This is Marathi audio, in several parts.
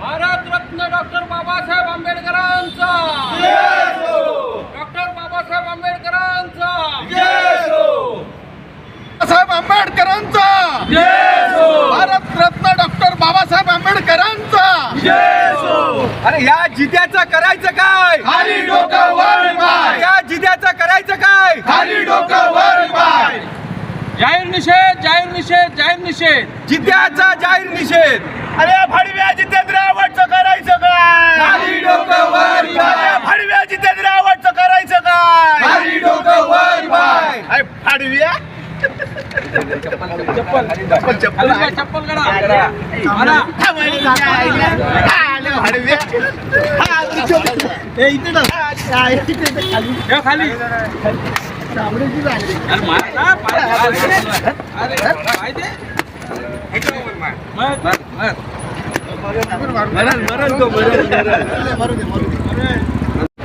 भारतरत्न डॉक्टर बाबासाहेब आंबेडकरांचा. डॉक्टर बाबासाहेब आंबेडकरांचा. बाबासाहेब आंबेडकरांचा. भारत रत्न डॉक्टर बाबासाहेब आंबेडकरांचा. अरे ह्या जिद्याचं करायचं काय? खाली डोकं वर पाय. या जिद्याचं करायचं काय? खाली डोकं वर पाय. जाहीर निषेध जाहीर निषेध जाहीर निषेध. जिद्याचा जाहीर निषेध. अरे भडव्या जितेंद्र आवडचं करायचं काय खाली डोकं वर पाय भडव्या जितेंद्र आवडचं करायचं काय? खाली डोकं वर अरे फाडव्या खाली बा, चप्पल काढा. आणा. ठेव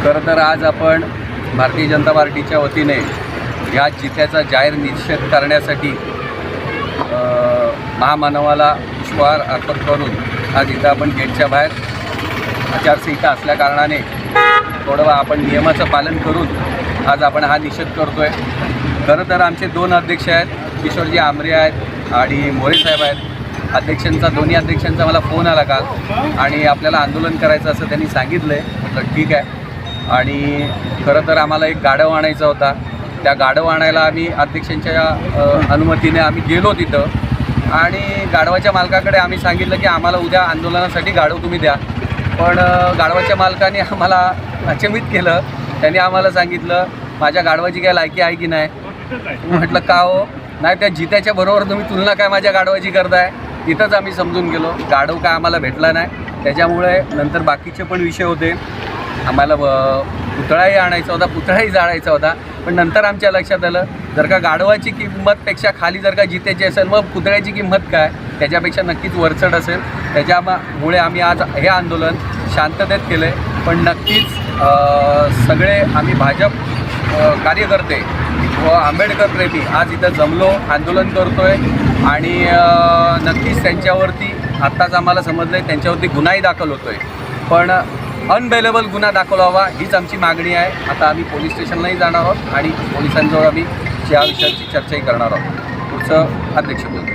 खरं तर आज आपण भारतीय जनता पार्टीच्या वतीने या जिथ्याचा जाहीर निषेध करण्यासाठी महामानवाला पुष्पहार अर्पण करून आज इथं आपण गेटच्या बाहेर आचारसंहिता असल्या कारणाने थोडं आपण नियमाचं पालन करून आज आपण हा निषेध करतो आहे खरं तर आमचे दोन अध्यक्ष आहेत किशोरजी आमरे आहेत आणि मोरे साहेब आहेत. अध्यक्षांचा दोन्ही अध्यक्षांचा मला फोन आला काल आणि आपल्याला आंदोलन करायचं असं त्यांनी सांगितलं आहे म्हटलं ठीक आहे. आणि खरं तर आम्हाला एक गाढव आणायचा होता. त्या गाढव आणायला आम्ही अध्यक्षांच्या अनुमतीने आम्ही गेलो तिथं. आणि गाढवाच्या मालकाकडे आम्ही सांगितलं की आम्हाला उद्या आंदोलनासाठी गाढव तुम्ही द्या. पण गाढवाच्या मालकाने आम्हाला अचंबित केलं. त्यांनी आम्हाला सांगितलं माझ्या गाढवाची काय लायकी आहे की नाही? म्हटलं का हो? नाही त्या जित्याच्या बरोबर तुम्ही तुलना काय माझ्या गाढवाची करताय? तिथंच आम्ही समजून गेलो. गाढव काय आम्हाला भेटला नाही. त्याच्यामुळे नंतर बाकीचे पण विषय होते. आम्हाला पुतळाही आणायचा होता पुतळाही जाळायचा होता. पण नंतर आमच्या लक्षात आलं जर का गाढवाची किंमतपेक्षा खाली जर का जितेची असेल मग पुतळ्याची किंमत काय? त्याच्यापेक्षा नक्कीच वरचढ असेल. त्याच्यामुळे आम्ही आज हे आंदोलन शांततेत केलं आहे पण नक्कीच सगळे आम्ही भाजप कार्यकर्ते व आंबेडकर प्रेमी आज इथं जमलो आंदोलन करतो आहे आणि नक्कीच त्यांच्यावरती आत्ताच आम्हाला समजलं आहे त्यांच्यावरती गुन्हाही दाखल होतो आहे पण अनबेलेबल गुन्हा दाखवला हवा हीच आमची मागणी आहे. आता आम्ही पोलीस स्टेशनलाही जाणार आहोत आणि पोलिसांजवळ आम्ही या विषयाची चर्चाही करणार आहोत. पुढचं अध्यक्ष बोलतो